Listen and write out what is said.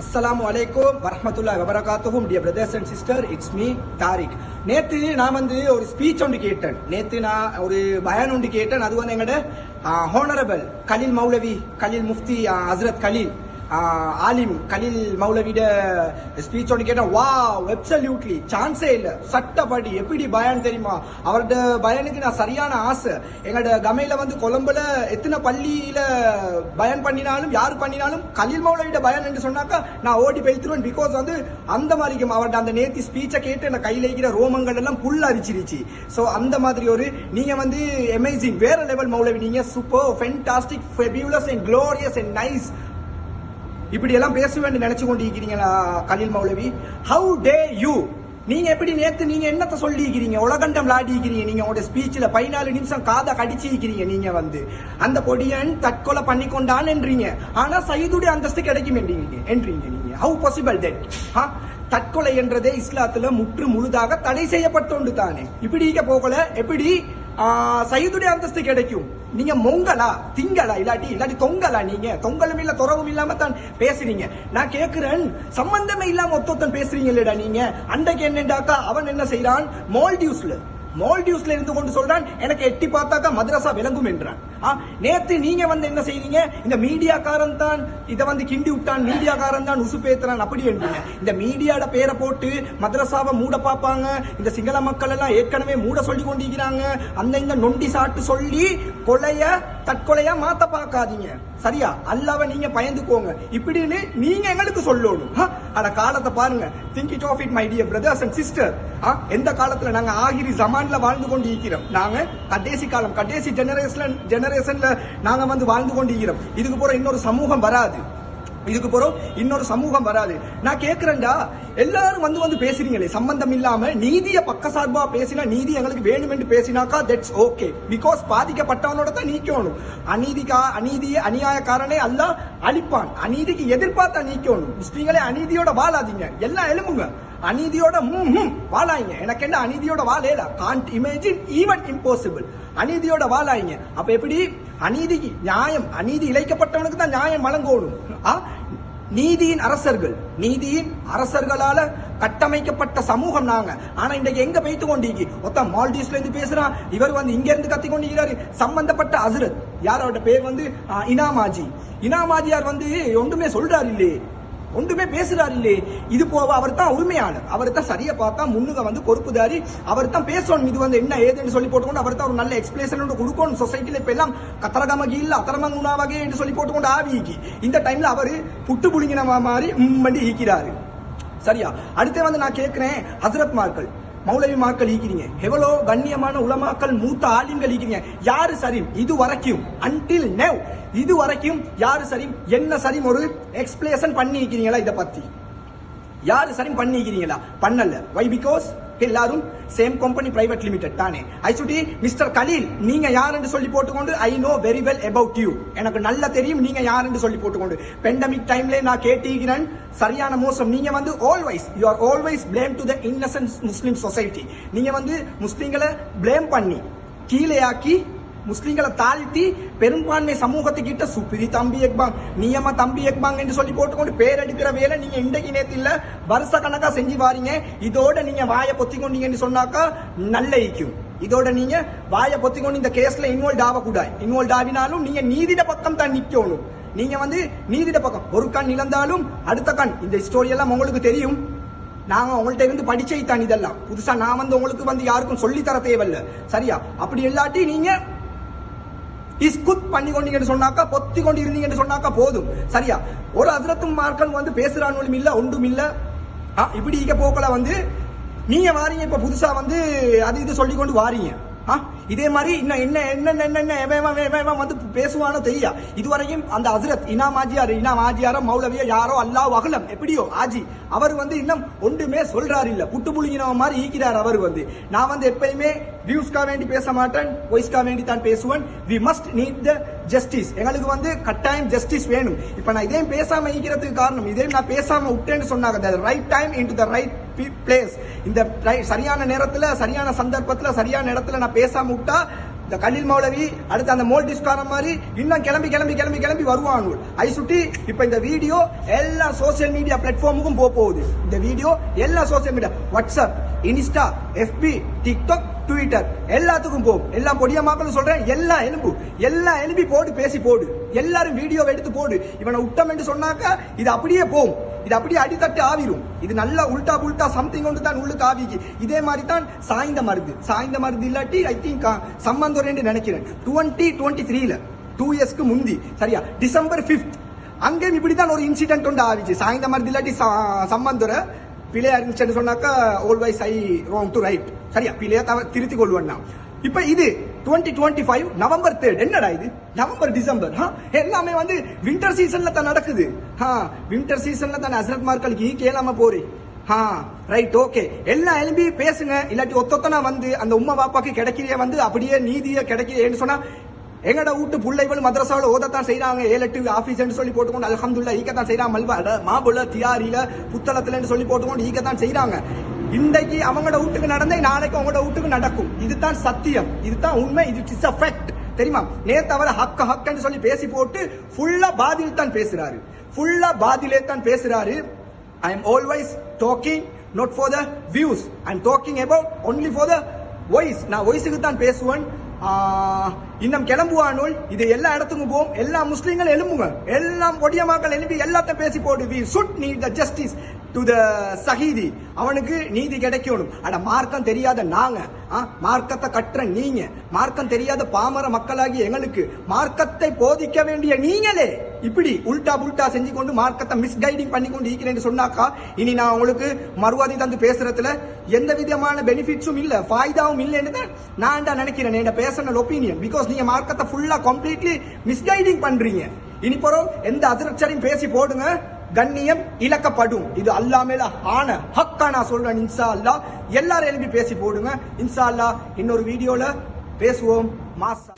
அஸ்லாம் அலைக்கும் வரமத்துல்லா வபரகாத்துகும் dear brothers and sister it's me Tariq நேத்து நான் வந்து ஒரு ஸ்பீச் ஒன்று கேட்டேன். நேத்து நான் ஒரு பயான் ஒன்று கேட்டேன். அது வந்து எங்கட ஹோனரபிள் கலில் மௌலவி கலில் முஃப்தி ஹசரத் கலீல். ஆலிம் கலில் மௌலவிட ஸ்பீச் ஒன்று கேட்டேன். வா வெப்சல்யூட்லி சான்ஸே இல்லை. சட்டப்படி எப்படி பயான் தெரியுமா? அவரோட பயானுக்கு நான் சரியான ஆசை. எங்களோட கமையில் வந்து கொழம்புல எத்தனை பள்ளியில் பயன் பண்ணினாலும் யார் பண்ணினாலும் கலில் மௌலவிட பயன் என்று சொன்னாக்கா நான் ஓடி போய்த்துருவேன். பிகாஸ் வந்து அந்த மாதிரி அவரோட அந்த நேத்தி ஸ்பீச்சை கேட்டு எனக்கு கையில் இருக்கிற ரோமங்கள் எல்லாம் புல் அரிச்சிருச்சு. ஸோ அந்த மாதிரி ஒரு நீங்கள் வந்து எமேசிங் வேற லெவல் மௌலவி நீங்கள் super fantastic fabulous and glorious and nice இப்படி எல்லாம் பேச நினைச்சு கொண்டு இருக்கிறீங்களா கலில் மௌலவி? ஹவு டே யூ நீங்க எப்படி நேத்து நீங்க என்னத்த சொல்லி இருக்கிறீங்க உலகண்டம் விளாடி இருக்கிறீங்க நீங்க உங்களோட ஸ்பீச்ல பதினாலு நிமிஷம் காதை கடிச்சு இருக்கிறீங்க நீங்க வந்து. அந்த பொடியன் தற்கொலை பண்ணி கொண்டான் என்றீங்க. ஆனா சைதுடைய அந்தஸ்து கிடைக்கும் என்றீங்க என்றீங்க நீங்க. ஹவு பாசிபிள் தட் தற்கொலை என்றதே இஸ்லாத்துல முற்று முழுதாக தடை செய்யப்பட்டோண்டு தானே. இப்படி இருக்க போகல எப்படி? சைதுடைய அந்தஸ்து கிடைக்கும். நீங்க மொங்கலா திங்களா இல்லாட்டி இல்லாட்டி தொங்கலா நீங்க. தொங்கலும் இல்ல துறவும் இல்லாம தான் பேசுறீங்க. நான் கேக்குறேன் சம்பந்தமே இல்லாம ஒத்தொத்தன் பேசுறீங்க இல்லடா நீங்க. அன்றைக்கு என்னண்டாக்கா அவன் என்ன செய்யறான் மால்டிவ்ஸ்ல மால்டியூஸ்ல இருந்து கொண்டு சொல்றான் எனக்கு எட்டி பார்த்தாக்கா மதரசா விளங்கும் என்றான். நேத்து நீங்க வந்து என்ன செய்றீங்க இந்த மீடியாக்காரன் தான் இதை வந்து கிண்டி விட்டான் மீடியாக்காரன் தான் உசு பேத்துறான் அப்படி என்றீங்க. இந்த மீடியாட பேரை போட்டு மதரசாவை மூட பார்ப்பாங்க. இந்த சிங்கள மக்கள் எல்லாம் ஏற்கனவே மூட சொல்லி கொண்டிருக்கிறாங்க. அந்த இந்த நொண்டி சாட்டு சொல்லி கொலையை தற்கொலையா மாத்த பார்க்காதீங்க. சரியா? அல்லாவ நீங்க பயந்துக்கோங்க. இப்படின்னு நீங்க எங்களுக்கு சொல்லணும். ஆ, காலத்தை பாருங்க. Think it of it my dear brothers and sister எந்த காலத்துல நாங்க ஆகிரி ஜமான்ல வாழ்ந்து கொண்டு இருக்கிறோம் நாங்க கடைசி காலம் கடைசி ஜெனரேஷன் ஜெனரேஷன்ல நாங்க வந்து வாழ்ந்து கொண்டு இருக்கிறோம் இதுக்கு போற இன்னொரு சமூகம் வராது. இதுக்கு போறோம் இன்னொரு சமூகம் வராது. நான் கேக்குறேன்டா எல்லாரும் வந்து வந்து பேசுறீங்களே சம்பந்தம் இல்லாம நீதிய பக்க சார்பா பேசினா நீதி எங்களுக்கு வேணும் என்று பேசினாக்கா தட்ஸ் ஓகே பிகாஸ் பாதிக்கப்பட்டவனோட தான் நீக்கணும். அநீதிக்கா அநீதி அநியாயக்காரனே அல்ல அழிப்பான். அநீதிக்கு எதிர்பார்த்தா நீக்கணும். முஸ்லீம்களே அநீதியோட வாழாதீங்க. எல்லாம் எழும்புங்க. அநீதியோட ம் ம் வாழாங்க எனக்கு என்ன அநீதியோட வாழல? காண்ட் இமேஜின் ஈவன் இம்பாசிபிள் அநீதியோட வாழாங்க அப்ப எப்படி? அநீதிக்கு நியாயம் அநீதி இழைக்கப்பட்டவனுக்கு தான் நியாயம் வழங்கணும். ஆ? நீதியின் அரசர்கள் நீதியின் அரசர்களால கட்டமைக்கப்பட்ட சமூகம் நாங்க. ஆனா இன்றைக்கு எங்க போய்த்து கொண்டீங்க? ஒத்த மால்டீவ்ஸ்ல இருந்து பேசுறான் இவர் வந்து இங்க இருந்து கத்தி கொண்டிருக்கிறாரு. சம்பந்தப்பட்ட அசுரத் யாரோட பேர் வந்து இனாமாஜி. இனாமாஜியார் வந்து ஒன்றுமே சொல்றாரு இல்லையே. ஒன்றுமே பேசுறாரு இல்லையே. இது போக அவர் தான் உரிமையாளர். அவர் தான் சரியா பார்த்தா முன்னுக வந்து பொறுப்புதாரி. அவர் தான் பேசணும். இது வந்து என்ன ஏதுன்னு சொல்லி போட்டுக்கொண்டு அவர் தான் ஒரு நல்ல எக்ஸ்பிளேஷன் கொடுக்கணும். சொசைட்டில இப்ப எல்லாம் கத்தரகமகி இல்ல அத்தரமங்குனா வகை என்று சொல்லி போட்டுக்கொண்டு ஆவிக்கு இந்த டைம்ல அவர் புட்டு புழுங்கின மாதிரி உம்மண்டி ஈக்கிறாரு சரியா? அடுத்து வந்து நான் கேட்கிறேன் ஹசரத் மார்கள். மௌலவி மார்கள் ஈக்கிறீங்க எவ்வளோ கண்ணியமான உலமாக்கள் மூத்த ஆலிம்கள் ஈக்கிறீங்க யாரு சரி இது வரைக்கும் அன்டில் நெவ் இது வரைக்கும் யாரு சரி என்ன சரி ஒரு எக்ஸ்பிளேஷன் பண்ணி இருக்கிறீங்களா இதை பத்தி? யாரு சரி பண்ணிக்கிறீங்களா பண்ணல. வை பிகாஸ் எல்லாரும் சேம் கம்பெனி பிரைவேட் லிமிடெட் தானே. ஐ சுட்டி மிஸ்டர் கலீல் நீங்க யார் என்று சொல்லி போட்டுக்கொண்டு I know very well about you எனக்கு நல்லா தெரியும் நீங்க யார் என்று சொல்லி போட்டுக்கொண்டு. பெண்டமிக் டைம்ல நான் கேட்டிருக்கிறேன் சரியான மோசம். நீங்க வந்து always you are always blame to the innocent Muslim society நீங்க வந்து முஸ்லீம்களை பிளேம் பண்ணி கீழேயாக்கி முஸ்லீம்களை தாழ்த்தி பெரும்பான்மை சமூகத்துக்கிட்ட சுப்பிரி தம்பி எக்பாங் நியம தம்பி எக்பாங் என்று சொல்லி போட்டுக்கொண்டு பேர் எடுக்கிற வேலை நீங்க இன்றைக்கு நேத்து இல்ல வருஷ கணக்கா செஞ்சு வாரீங்க. இதோட நீங்க வாயை பொத்திக்கொண்டீங்கன்னு சொன்னாக்கா நல்ல ஐக்கும் இதோட நீங்க வாயை பொத்திக்கொண்டு இந்த கேஸ்ல இன்வால்வ் ஆகக்கூடாது இன்வால்வ் ஆகினாலும் நீங்க நீதிட பக்கம் தான் நிக்கணும். நீங்க வந்து நீதிட பக்கம். ஒரு கண் இழந்தாலும் அடுத்த கண். இந்த ஸ்டோரி எல்லாம் உங்களுக்கு தெரியும். நாங்க உங்கள்ட்ட இருந்து படிச்சை தான் இதெல்லாம். புதுசா நான் வந்து உங்களுக்கு வந்து யாருக்கும் சொல்லி தர தேவையில்ல. சரியா? அப்படி இல்லாட்டி நீங்க இஸ்குத் பண்ணி கொண்டீங்கன்னு சொன்னாக்கா பொத்தி கொண்டு இருந்தீங்கன்னு சொன்னாக்கா போதும். சரியா? ஒரு அதிரத்தும் மார்கள் வந்து பேசுறானும் இல்ல ஒன்றும் இல்ல. ஆ, இப்படி இங்க போக்கல வந்து நீங்க வாரீங்க இப்ப புதுசா வந்து அது இது சொல்லி கொண்டு வாரீங்க. ஆ, இதே மாதிரி இன்னும் என்ன என்ன என்ன என்ன வந்து பேசுவானோ தெரியா? இதுவரையும் அந்த ஹசரத் இனா மாஜியார் இனா ஆஜியாரோ மௌலவியோ யாரோ அல்லாஹ் அகலம். எப்படியோ? ஆஜி அவர் வந்து இன்னும் ஒன்றுமே சொல்றாரு இல்ல. புட்டு புளிங்கினவ மாதிரி ஈக்கிறார் அவர் வந்து. நான் வந்து எப்பயுமே வியூஸ்க்கா வேண்டி பேச மாட்டேன் வாய்ஸ்க்கா வேண்டி தான் பேசுவேன். We must need the justice எங்களுக்கு வந்து கட்டாயம் ஜஸ்டிஸ் வேணும். இப்ப நான் இதையும் பேசாம ஈக்கிறதுக்கு காரணம் இதையும் நான் பேசாம விட்டேன்னு சொன்னாங்க. Right time in to the right place இந்த சரியான நேரத்துல சரியான சந்தர்ப்பத்துல சரியான இடத்துல நான் பேசாம விட்டா இந்த கலில் மௌலவி அடுத்து அந்த மோல் டிஸ்காரம் மாதிரி இன்னும் கிளம்பி கிளம்பி கிளம்பி கிளம்பி வருவாங்க ஐ சுட்டி இப்போ இந்த வீடியோ எல்லா சோசியல் மீடியா பிளாட்ஃபார்முக்கும் போக போகுது. இந்த வீடியோ எல்லா social media WhatsApp Insta FB TikTok Twitter எல்லாத்துக்கும் போகும் எல்லா பொடிய மக்களும் சொல்றேன் எல்லா எலும்பு. எல்லா எலும்பி போடு பேசி போடு. எல்லாரும் வீடியோ எடுத்து போடு. இவனை விட்டம் என்று சொன்னாக்கா இது அப்படியே போகும். இது அப்படியே அடித்தட்டு ஆவிரும். இது நல்லா உல்டா புல்டா சம்திங் ஒன்று தான் உள்ளுக்கு ஆவிக்கு. இதே மாதிரி தான் சாய்ந்த மருந்து. சாய்ந்த மருந்து இல்லாட்டி ஐ திங்க் சம்பந்தம் நினைக்கிறேன். டுவெண்ட்டி டுவெண்ட்டி த்ரீல டூ இயர்ஸ்க்கு முந்தி சரியா? டிசம்பர் ஃபிஃப்த் அங்கேயும் இப்படிதான் ஒரு இன்சிடென்ட் ஒன்று ஆவிச்சு. சாய்ந்த மருந்து இல்லாட்டி ச- சம்பந்தர பிழையா இருந்துச்சுன்னு சொன்னாக்கா always I wrong to right சரியா? பிழையா தவ திருத்திக் கொள்வேன் நான். இது twenty twenty five November third என்னடா இது? நவம்பர் டிசம்பர் எல்லாமே வந்து வின்டர் சீசன்ல தான் நடக்குது. ஹா வின்டர் சீசன்ல தான் ஹசரத் மார்களுக்கு ஈ கேளாம போறேன் ஹா ரைட் ஓகே எல்லாம் எழும்பி பேசுங்க. இல்லாட்டி ஒத்தொத்தனா வந்து அந்த உம்மா பாப்பாக்கு கிடைக்கிறிய வந்து அப்படியே நீதியை கிடைக்கிறேன்னு சொன்னா எங்கடா வீட்டு பிள்ளைகள் மதரசாவில் ஓதத்தான் செய்யறாங்க ஏழு எட்டு ஆஃபீஸ்ன்னு சொல்லி போட்டுக்கொண்டு அலமதுல்லா ஈக்கத்தான் செய்யறாங்க மல்வா மாபுல தியாரியில புத்தளத்துலன்னு சொல்லி போட்டுக்கொண்டு ஈக்கத்தான் செய்யறாங்க இன்றைக்கு அவங்களோட வீட்டுக்கு நடந்தே நாளைக்கு அவங்களோட வீட்டுக்கு நடக்கும். இதுதான் சத்தியம். இதுதான் உண்மை. இது இஸ் அ ஃபேக்ட் தெரியுமா? நேத்து அவரை ஹக்க ஹக்கன்னு சொல்லி பேசி போட்டு ஃபுல்லா பாதியில் தான் பேசுறாரு. ஃபுல்லா பாதிலே தான் பேசுறாரு. I am always talking not for the views I am talking about only for the voice நான் வாய்ஸுக்கு தான் பேசுவேன். இன்னும் கிளம்புவானுள். இது எல்லா இடத்துக்கும் போவோம். எல்லா முஸ்லீம்களும் எழும்புங்க. எல்லாம் ஒடியமாக்கள் எழுப்பி எல்லாத்தையும் பேசி போடு. We should need the justice to the சஹீதி அவனுக்கு நீதி கிடைக்கணும். அட மார்க்கம் தெரியாத நாங்க ஆ, மார்க்கத்தை கற்ற நீங்க மார்க்கம் தெரியாத பாமர மக்களாகி எங்களுக்கு மார்க்கத்தை போதிக்க வேண்டிய நீங்களே. இப்படி உல்டா புல்டா செஞ்சு கொண்டு மார்க்கத்தை மிஸ்கைடிங் பண்ணி கொண்டு இருக்கிறேன்னு சொன்னாக்கா இனி நான் உங்களுக்கு மறுவாதி தந்து பேசுறதுல எந்த விதமான பெனிஃபிட்ஸும் இல்ல ஃபாய்தாவும் இல்லைன்னு தான் நான் தான் நினைக்கிறேன். என்னோட பேர்சனல் ஒப்பீனியன் பிகாஸ் நீங்க மார்க்கத்தை ஃபுல்லா கம்ப்ளீட்லி மிஸ்கைடிங் பண்றீங்க. இனி போறோம் எந்த அதிர்ச்சரையும் பேசி போடுங்க. கண்ணியம் இழக்கப்படும். இது அல்லா மேல ஆன ஹக்கா நான் சொல்றேன் இன்சா அல்லா எல்லாரும் எழுப்பி பேசி போடுங்க. இன்சா அல்லா இன்னொரு வீடியோல பேசுவோம். மாசா